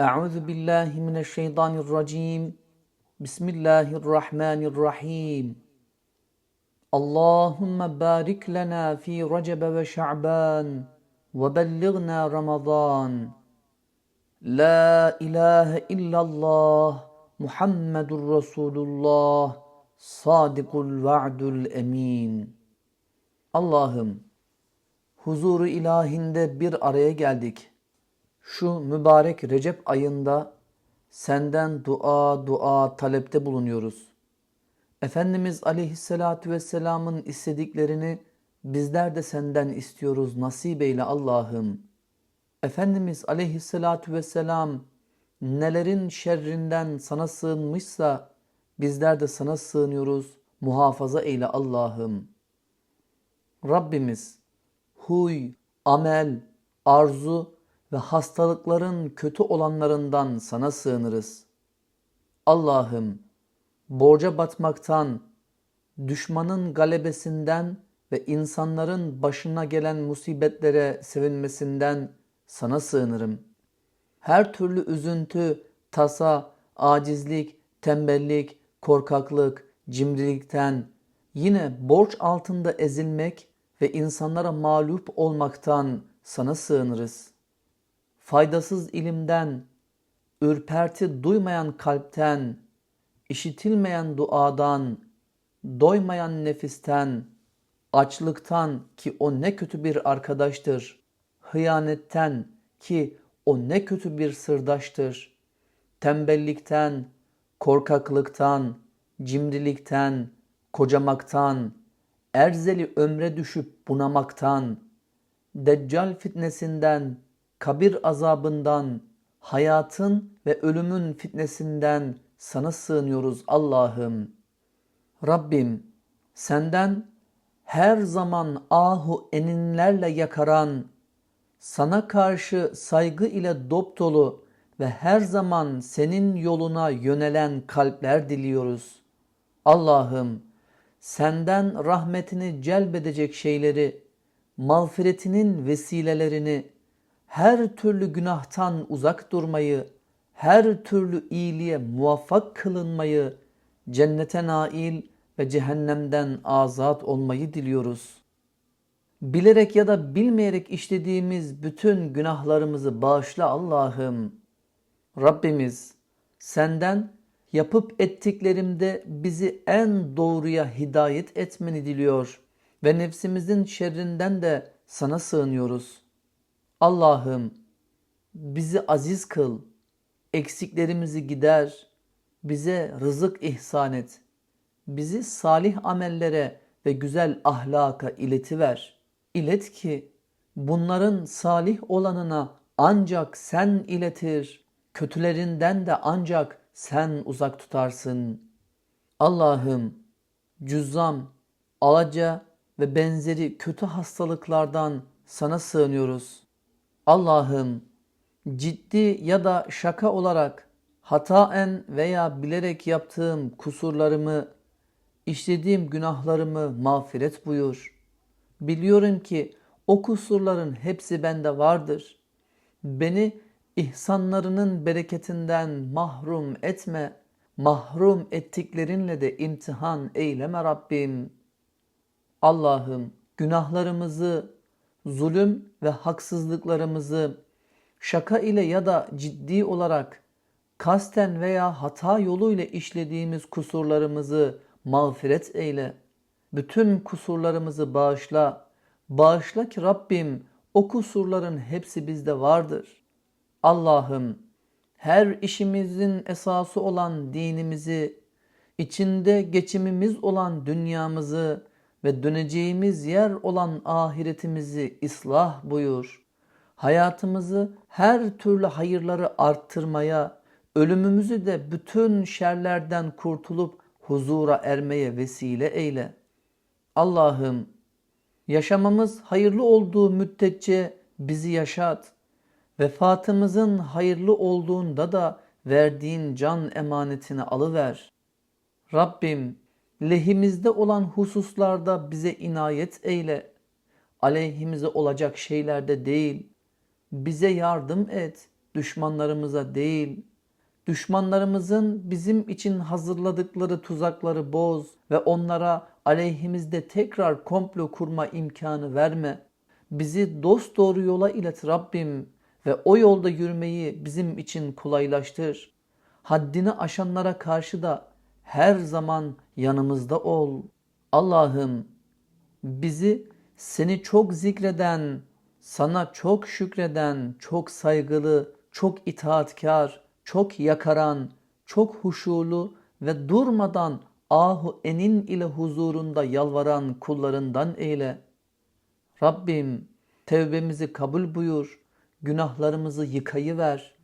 Euzu billahi mineşşeytanirracim. Bismillahirrahmanirrahim. Allahümme barik lena fi Recep ve Şaban ve belligna Ramazan. La ilahe illallah Muhammedur Resulullah Sadikul va'dul emin. Allah'ım huzuru ilahinde bir araya geldik şu mübarek Recep ayında senden dua dua talepte bulunuyoruz. Efendimiz Aleyhisselatü Vesselam'ın istediklerini bizler de senden istiyoruz nasip eyle Allah'ım. Efendimiz Aleyhisselatü Vesselam nelerin şerrinden sana sığınmışsa bizler de sana sığınıyoruz. Muhafaza eyle Allah'ım. Rabbimiz huy, amel, arzu ve hastalıkların kötü olanlarından sana sığınırız. Allah'ım borca batmaktan, düşmanın galebesinden ve insanların başına gelen musibetlere sevinmesinden sana sığınırım. Her türlü üzüntü, tasa, acizlik, tembellik, korkaklık, cimrilikten, yine borç altında ezilmek ve insanlara mağlup olmaktan sana sığınırız. Faydasız ilimden, ürperti duymayan kalpten, işitilmeyen duadan, doymayan nefisten, açlıktan ki o ne kötü bir arkadaştır, hıyanetten ki o ne kötü bir sırdaştır, tembellikten, korkaklıktan, cimrilikten, kocamaktan, erzeli ömre düşüp bunamaktan, deccal fitnesinden, kabir azabından, hayatın ve ölümün fitnesinden sana sığınıyoruz Allah'ım. Rabbim senden her zaman ahu eninlerle yakaran, sana karşı saygı ile dop dolu ve her zaman senin yoluna yönelen kalpler diliyoruz. Allah'ım senden rahmetini celbedecek şeyleri, mağfiretinin vesilelerini, her türlü günahtan uzak durmayı, her türlü iyiliğe muvaffak kılınmayı, cennete nail ve cehennemden azat olmayı diliyoruz. Bilerek ya da bilmeyerek işlediğimiz bütün günahlarımızı bağışla Allah'ım. Rabbimiz senden yapıp ettiklerimde bizi en doğruya hidayet etmeni diliyor ve nefsimizin şerrinden de sana sığınıyoruz. Allah'ım bizi aziz kıl, eksiklerimizi gider, bize rızık ihsan et, bizi salih amellere ve güzel ahlaka iletiver. İlet ki bunların salih olanına ancak sen iletir, kötülerinden de ancak sen uzak tutarsın. Allah'ım cüzzam, alaca ve benzeri kötü hastalıklardan sana sığınıyoruz. Allah'ım ciddi ya da şaka olarak hataen veya bilerek yaptığım kusurlarımı, işlediğim günahlarımı mağfiret buyur. Biliyorum ki o kusurların hepsi bende vardır. Beni ihsanlarının bereketinden mahrum etme. Mahrum ettiklerinle de imtihan eyleme Rabbim. Allah'ım günahlarımızı, zulüm ve haksızlıklarımızı şaka ile ya da ciddi olarak kasten veya hata yoluyla işlediğimiz kusurlarımızı mağfiret eyle. Bütün kusurlarımızı bağışla. Bağışla ki Rabbim o kusurların hepsi bizde vardır. Allah'ım her işimizin esası olan dinimizi, içinde geçimimiz olan dünyamızı ve döneceğimiz yer olan ahiretimizi ıslah buyur. Hayatımızı her türlü hayırları arttırmaya, ölümümüzü de bütün şerlerden kurtulup huzura ermeye vesile eyle. Allah'ım yaşamamız hayırlı olduğu müddetçe bizi yaşat. Vefatımızın hayırlı olduğunda da verdiğin can emanetini alıver. Rabbim lehimizde olan hususlarda bize inayet eyle. Aleyhimize olacak şeylerde değil. Bize yardım et, düşmanlarımıza değil, düşmanlarımızın bizim için hazırladıkları tuzakları boz ve onlara aleyhimizde tekrar komplo kurma imkanı verme. Bizi dost doğru yola ilet Rabbim ve o yolda yürümeyi bizim için kolaylaştır. Haddini aşanlara karşı da her zaman yanımızda ol. Allah'ım bizi seni çok zikreden, sana çok şükreden, çok saygılı, çok itaatkar, çok yakaran, çok huşulu ve durmadan ahu enin ile huzurunda yalvaran kullarından eyle. Rabbim tevbemizi kabul buyur, günahlarımızı yıkayıver,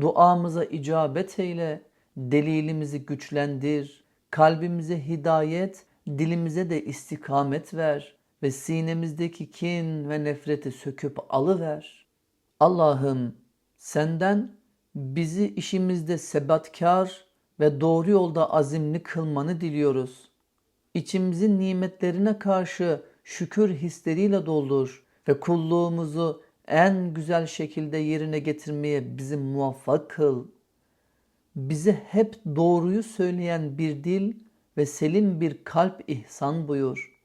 duamıza icabet eyle, delilimizi güçlendir, kalbimize hidayet, dilimize de istikamet ver ve sinemizdeki kin ve nefreti söküp alıver. Allah'ım senden bizi işimizde sebatkar ve doğru yolda azimli kılmanı diliyoruz. İçimizin nimetlerine karşı şükür hisleriyle doldur ve kulluğumuzu en güzel şekilde yerine getirmeye bizi muvaffak kıl. Bize hep doğruyu söyleyen bir dil ve selim bir kalp ihsan buyur.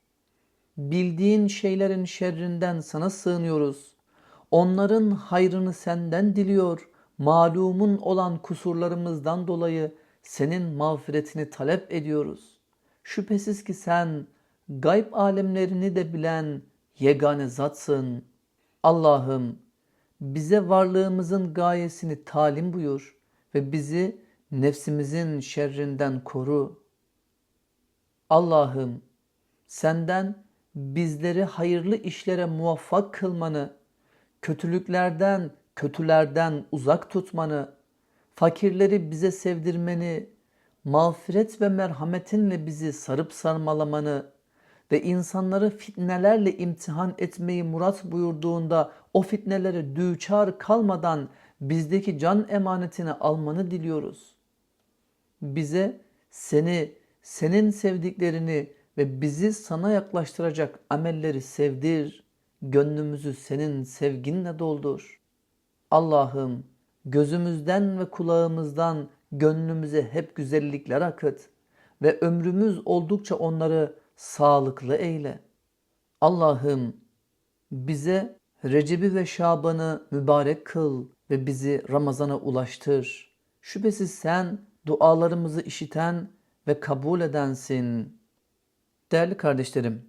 Bildiğin şeylerin şerrinden sana sığınıyoruz. Onların hayrını senden diliyor. Malumun olan kusurlarımızdan dolayı senin mağfiretini talep ediyoruz. Şüphesiz ki sen gayb alemlerini de bilen yegane zatsın. Allah'ım bize varlığımızın gayesini talim buyur ve bizi nefsimizin şerrinden koru. Allah'ım senden bizleri hayırlı işlere muvaffak kılmanı, kötülüklerden, kötülerden uzak tutmanı, fakirleri bize sevdirmeni, mağfiret ve merhametinle bizi sarıp sarmalamanı ve insanları fitnelerle imtihan etmeyi murat buyurduğunda o fitnelere düçar kalmadan bizdeki can emanetini almanı diliyoruz. Bize seni, senin sevdiklerini ve bizi sana yaklaştıracak amelleri sevdir. Gönlümüzü senin sevginle doldur. Allah'ım gözümüzden ve kulağımızdan gönlümüze hep güzellikler akıt ve ömrümüz oldukça onları sağlıklı eyle. Allah'ım bize Recep'i ve Şaban'ı mübarek kıl ve bizi Ramazan'a ulaştır. Şüphesiz sen dualarımızı işiten ve kabul edensin. Değerli kardeşlerim,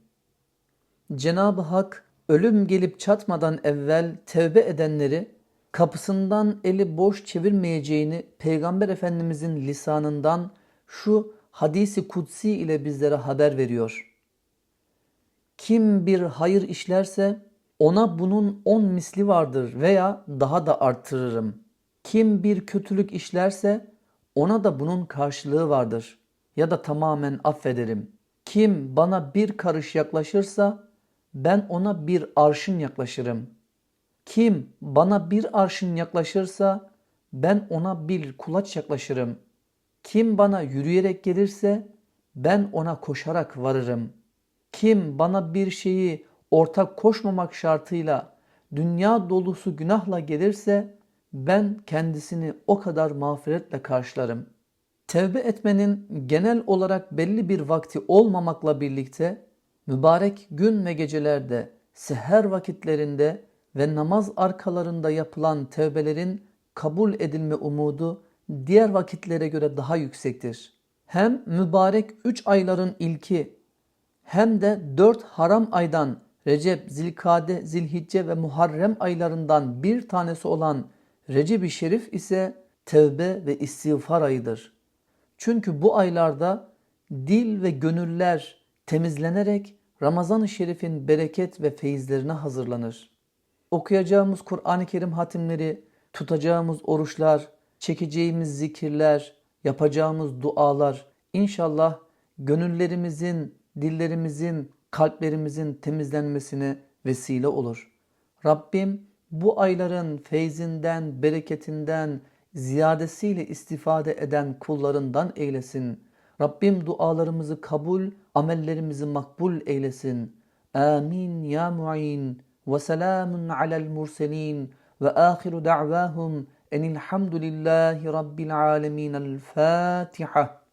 Cenab-ı Hak ölüm gelip çatmadan evvel tevbe edenleri kapısından eli boş çevirmeyeceğini Peygamber Efendimizin lisanından şu hadisi kutsi ile bizlere haber veriyor. Kim bir hayır işlerse ona bunun on misli vardır veya daha da arttırırım. Kim bir kötülük işlerse ona da bunun karşılığı vardır ya da tamamen affederim. Kim bana bir karış yaklaşırsa ben ona bir arşın yaklaşırım. Kim bana bir arşın yaklaşırsa ben ona bir kulaç yaklaşırım. Kim bana yürüyerek gelirse ben ona koşarak varırım. Kim bana bir şeyi ortak koşmamak şartıyla dünya dolusu günahla gelirse ben kendisini o kadar mağfiretle karşılarım. Tevbe etmenin genel olarak belli bir vakti olmamakla birlikte mübarek gün ve gecelerde, seher vakitlerinde ve namaz arkalarında yapılan tevbelerin kabul edilme umudu diğer vakitlere göre daha yüksektir. Hem mübarek üç ayların ilki hem de dört haram aydan Recep, Zilkade, Zilhicce ve Muharrem aylarından bir tanesi olan Recep-i Şerif ise tevbe ve istiğfar ayıdır. Çünkü bu aylarda dil ve gönüller temizlenerek Ramazan-ı Şerif'in bereket ve feyizlerine hazırlanır. Okuyacağımız Kur'an-ı Kerim hatimleri, tutacağımız oruçlar, çekeceğimiz zikirler, yapacağımız dualar inşallah gönüllerimizin, dillerimizin, kalplerimizin temizlenmesine vesile olur. Rabbim bu ayların feyzinden, bereketinden, ziyadesiyle istifade eden kullarından eylesin. Rabbim dualarımızı kabul, amellerimizi makbul eylesin. Amin ya mu'in ve selamun alel murselin ve ahiru da'vahum Enilhamdülillahi Rabbil alemin. El Fatiha.